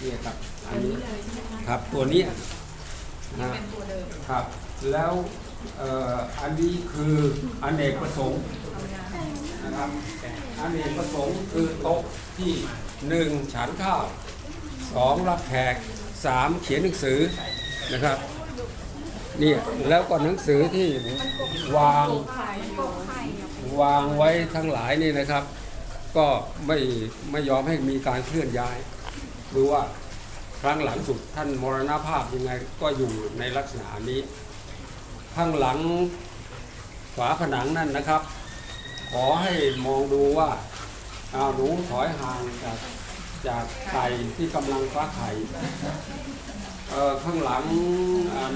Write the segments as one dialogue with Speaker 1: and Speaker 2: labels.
Speaker 1: เนี่ยครับอัน
Speaker 2: อัน
Speaker 1: นี้
Speaker 2: นี้เลยใช่ไหมคะ
Speaker 1: ครับ ตัวเนี้ยนะ
Speaker 2: เป็นตัวเดิม
Speaker 1: ครับ แล้วเอ่ออันนี้คืออเนกประสงค์
Speaker 2: ทำงาน
Speaker 1: นะครับอเนกประสงค์คือโต๊ะที่หนึ่งฉันข้าวสองรับแขกสามเขียนหนังสือนะครับเนี่ยแล้วก็หนังสือที่วาง
Speaker 2: ไข่อยู่
Speaker 1: วางไว้ทั้งหลายนี่นะครับ ก็ไม่ไม่ยอมให้มีการเคลื่อนย้าย ดูว่าครั้งหลังสุดท่านมรณภาพยังไงก็อยู่ในลักษณะนี้ ข้างหลังฝาผนังนั่นนะครับ ขอให้มองดูว่าเอาหนูถอยห่างจากจากไข่ที่กำลังฟักไข่ข้างหลัง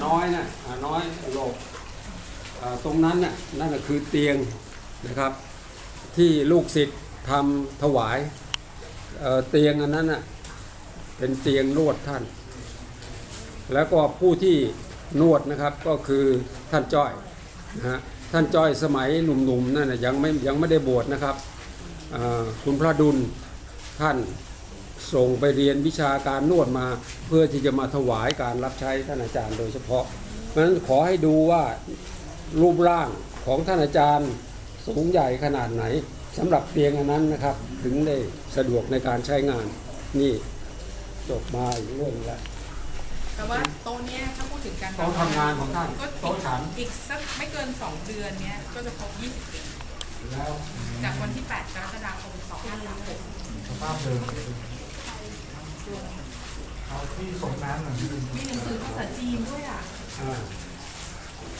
Speaker 1: น้อยนะ่ะน้อยโลกตรงนั้นน่ะนั่นคือเตียงนะครับ ที่ลูกศิษย์ทำถวายเอ่อเตียงอันนั้นน่ะ เป็นเตียงนวดท่าน แล้วก็ผู้ที่นวดนะครับก็คือท่านจ้อยนะฮะท่านจ้อยสมัยหนุ่มๆนั่นนะยังไม่ยังไม่ได้บวชนะครับคุณพระดุลท่านส่งไปเรียนวิชาการนวดมาเพื่อที่จะมาถวายการรับใช้ท่านอาจารย์โดยเฉพาะเพราะฉะนั้นขอให้ดูว่ารูปร่างของท่านอาจารย์สูงใหญ่ขนาดไหนสำหรับเตียงอันนั้นนะครับ ถึงได้สะดวกในการใช้งานนี่ จบมาอีกเรื่องแล้ว
Speaker 2: แต่ว่าโต๊ะเนี้ยถ้าพูดถึงการ
Speaker 1: โต๊ะทำงานของท่าน
Speaker 2: ก็
Speaker 1: โต๊ะฉัน
Speaker 2: อีกสักไม่เกิน 2 เดือนเนี้ยก็จะครบ20ปี
Speaker 1: แล้ว
Speaker 2: จากวันที่ 8 กรกฎาคม2536
Speaker 3: สภาพเดิมเอาที่ส่งน้ำหน่อย
Speaker 2: มีหนังสือภาษาจีนด้วยอะ
Speaker 1: อ่า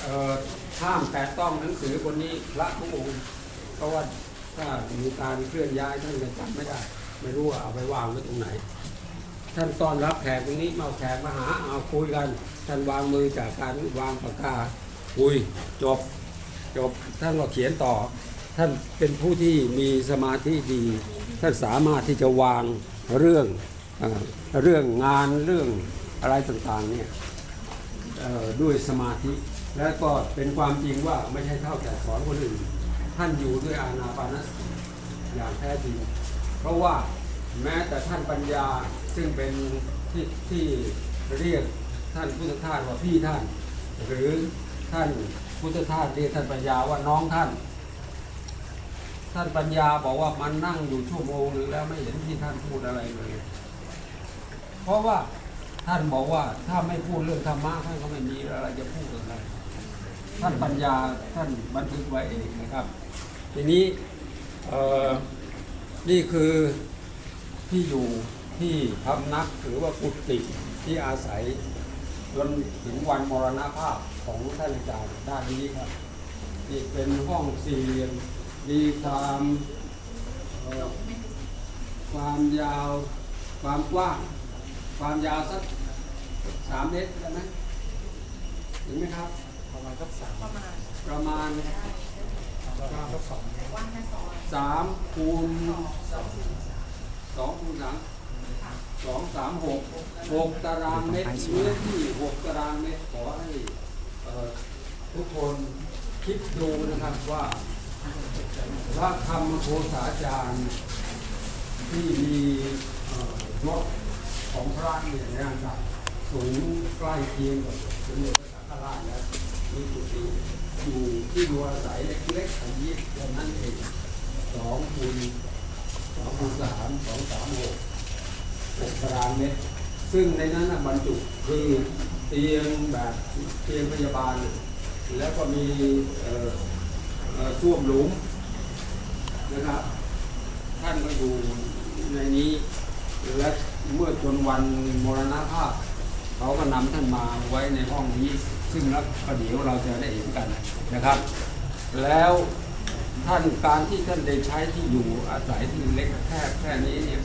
Speaker 1: เอ่อห้ามแตะต้องหนังสือคนนี้พระทุกองค์เพราะว่าถ้ามีการเคลื่อนย้ายท่านจะจับไม่ได้ ไม่รู้ว่าเอาไปวางไว้ตรงไหน ท่านต้อนรับแขกตรงนี้มาแขกมาหาเอาคุยกัน ท่านวางมือจากการวางปากกาคุยจบจบท่านก็เขียนต่อ ท่านเป็นผู้ที่มีสมาธิดี ท่านสามารถที่จะวางเรื่องเอ่อเรื่องงานเรื่องอะไรต่างๆเนี่ยด้วยสมาธิ และก็เป็นความจริงว่าไม่ใช่เท่าแต่สอนคนอื่น ท่านอยู่ด้วยอานาปานสติอย่างแท้จริง เพราะว่า แม้แต่ท่านปัญญาซึ่งเป็นที่ที่เรียกท่านพุทธทาสว่าพี่ท่าน หรือท่านพุทธทาสเรียกท่านปัญญาว่าน้องท่าน ท่านปัญญาบอกว่ามันนั่งอยู่ชั่วโมงหนึงแล้วไม่เห็นที่ท่านพูดอะไรเลยเพราะว่าท่านบอกว่าถ้าไม่พูดเรื่องธรรมะท่านก็ไม่มีอะไรจะพูดอะไรท่านปัญญาท่านบันทึกไว้เองนะครับ ทีนี้เอ่อนี่คือ ที่อยู่ที่พำนักหรือว่ากุฏิที่อาศัยจนถึงวันมรณภาพของท่านอาจารย์ด้านนี้ครับนี่เป็นห้องสี่เหลี่ยมมีความเอ่อความยาวความกว้างความยาวสักสามเมตรได้ไหมถึงไหมครับ
Speaker 3: ประมาณสักสาม
Speaker 2: ประมาณ
Speaker 1: ประมาณ
Speaker 3: ประมาณสักสอง
Speaker 2: ว่างแค่ซอย
Speaker 1: สามคูณ สองคูณสามสองสามหกหกตารางเมตรเนื้อที่หกตารางเมตรขอให้ทุกคนคิดดูนะครับว่าพระธรรมโคสาจารย์ที่มีเอ่อรถของพระเนี่ยนะครับสูงใกล้เคียงกับสมเด็จพระสังฆราชแล้วมีกุฏิอยู่ที่อยู่อาศัยเล็กๆอันนี้เท่านั้นเองสองคูณ คูณสามสองสามหกหกตารางเมตร ซึ่งในนั้นน่ะบรรจุคือเตียงแบบเตียงพยาบาล แล้วก็มีเอ่อเอ่อส้วมหลุมนะครับ ท่านก็อยู่ในนี้ และเมื่อจนวันมรณภาพ เขาก็นำท่านมาไว้ในห้องนี้ ซึ่งแล้วก็เดี๋ยวเราจะได้เห็นกันนะครับ แล้ว ท่านการที่ท่านได้ใช้ที่อยู่อาศัยที่เล็กแค่แค่นี้เนี่ย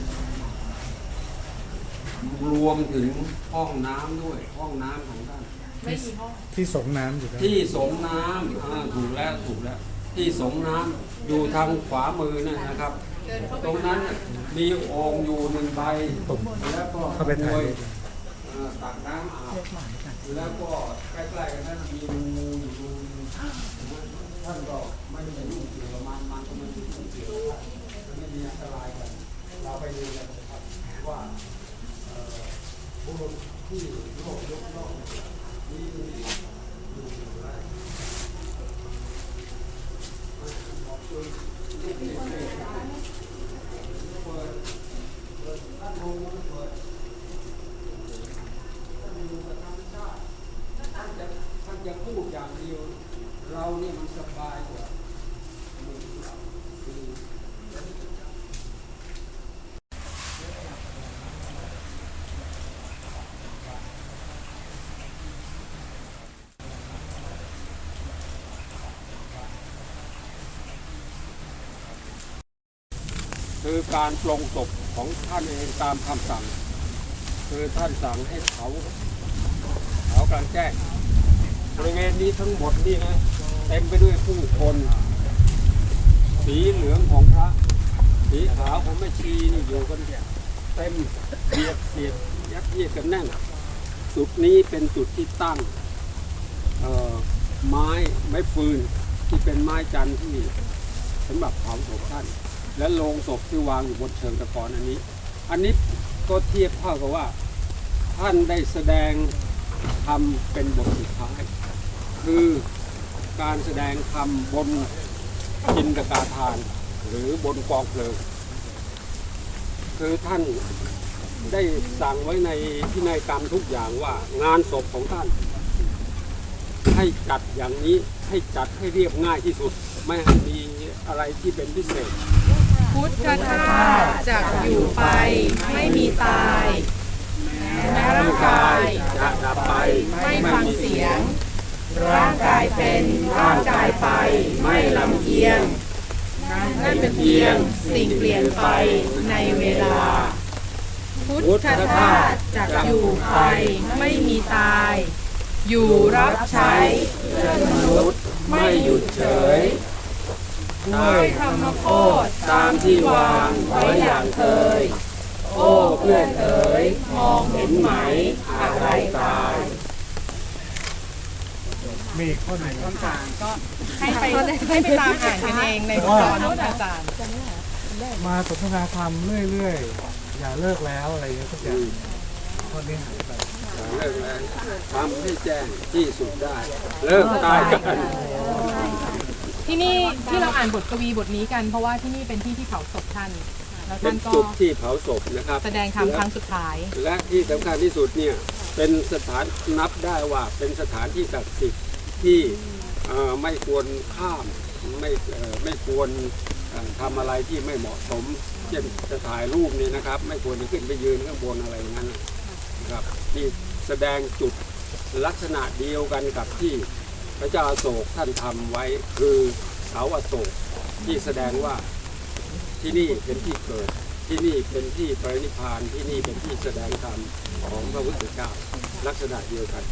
Speaker 1: รวมถึงห้องน้ำด้วย ห้องน้ำของท่าน
Speaker 2: ไม่มีห้อง
Speaker 3: ที่ส่งน้ำอยู่แล้ว
Speaker 1: ที่สงน้ำอ่าถูกแล้วถูกแล้ว ที่สงน้ำอยู่ทางขวามือนั่นนะครับ
Speaker 2: เดินเข้าไป
Speaker 1: ตรงนั้นน่ะมีโอ่งอยู่หนึ่งใบ
Speaker 3: ผม
Speaker 1: แล้วก็
Speaker 3: เข้าไปถ่าย
Speaker 1: กรว
Speaker 3: รูป
Speaker 1: เอ่อตักน้ำอาบแล้วก็ใกล้ๆกันนั้นมีงูอยู่รูหนึ่ง ท่านก็ไม่ได้ไปยุ่งเกี่ยวกับมันมันก็ไม่ได้ยุ่งเกี่ยวกับท่านไม่มีอันตรายกัน เราไปดูกันนะครับว่าเอ่อนที่โลกยกย่องมีอยู่อยู่ไรบอกจนเด็กๆเปิดเปิดด้านโน้นเปิดท่านอยู่กับธรรมชาติท่านจะท่านจะพูดอย่างเดียว เราเนี่ยมันสบายกว่าหมู่เราคือ คือการปลงศพของท่านเองตามคำสั่ง คือท่านสั่งให้เผาเผากลางแจ้งบริเวณนี้ทั้งหมดนี่นะเต็มไปด้วยผู้คน สีเหลืองของพระ สีขาวของแม่ชีนี่อยู่กันเต็มเบียดเสียดยัดเยียดกันแน่นจุดนี้เป็นจุดที่ตั้งไม้ไม้ฟืนที่เป็นไม้จันทร์ที่สำหรับเผาศพท่าน และโลงศพที่วางอยู่บนเชิงตะกอนอันนี้ อันนี้ก็เทียบเท่ากับว่า ท่านได้แสดงธรรมเป็นบทสุดท้าย คือการแสดงธรรมบนจินตกาทาน หรือบนกองเพลิง คือท่านได้สั่งไว้ในพินัยกรรมทุกอย่างว่างานศพของท่าน ให้จัดอย่างนี้ให้จัดให้เรียบง่ายที่สุด ไม่ให้มีอะไรที่เป็นพิเศษ
Speaker 2: พุทธทาสจะอยู่ไปไม่มีตายแม้ร่างกาย
Speaker 1: จะดับไป
Speaker 2: ไม่ฟังเสียง ร่างกายเป็นร่างกายไปไม่ลำเอียงนั่นเป็นเพียงสิ่งเปลี่ยนไปในเวลา พุทธทาสจะอยู่ไปไม่มีตาย อยู่รับใช้เพื่อนมนุษย์ไม่หยุดเฉย ด้วยธรรมโคตตามที่วางไว้อย่างเคย โอ้เพื่อนเอ๋ยมองเห็นไหมอะไรตาย
Speaker 3: มีอีกข้อหนึ่ง
Speaker 2: ก็ให้ไปให้ไปตามอ่านกันเองในบทกลอนของอาจารย์
Speaker 3: มาสนทนาธรรมเรื่อยๆ อย่าเลิกแล้วอะไรอย่างเงี้ยทุกอย่างข้อนี้หายไป
Speaker 1: เลิกแล้วทำให้แจ้งที่สุดได้ เลิกตายกัน
Speaker 2: ที่นี่ที่เราอ่านบทกวีบทนี้กัน เพราะว่าที่นี่เป็นที่ที่เผาศพท่านแล้ว
Speaker 1: เป็
Speaker 2: ท่านนก็
Speaker 1: จุดที่เผาศพนะครับ
Speaker 2: แสดงธรรมครั้งสุดท้าย
Speaker 1: และที่สำคัญที่สุดเนี่ยเป็นสถานนับได้ว่าเป็นสถานที่ศักดิ์สิทธิ์ที่เอ่อไม่ควรข้ามไม่เอ่อไม่ควรเอ่อทำอะไรที่ไม่เหมาะสม เช่นจะถ่ายรูปนี่นะครับ ไม่ควรจะขึ้นไปยืนข้างบนอะไรอย่างนั้นนะครับที่แสดงจุดลักษณะเดียวกันกับที่ พระเจ้าอโศกท่านทำไว้คือเสาอโศกที่แสดงว่าที่นี่เป็นที่เกิดที่นี่เป็นที่ปรินิพพานที่นี่เป็นที่แสดงธรรมของพระพุทธเจ้าลักษณะเดียวกัน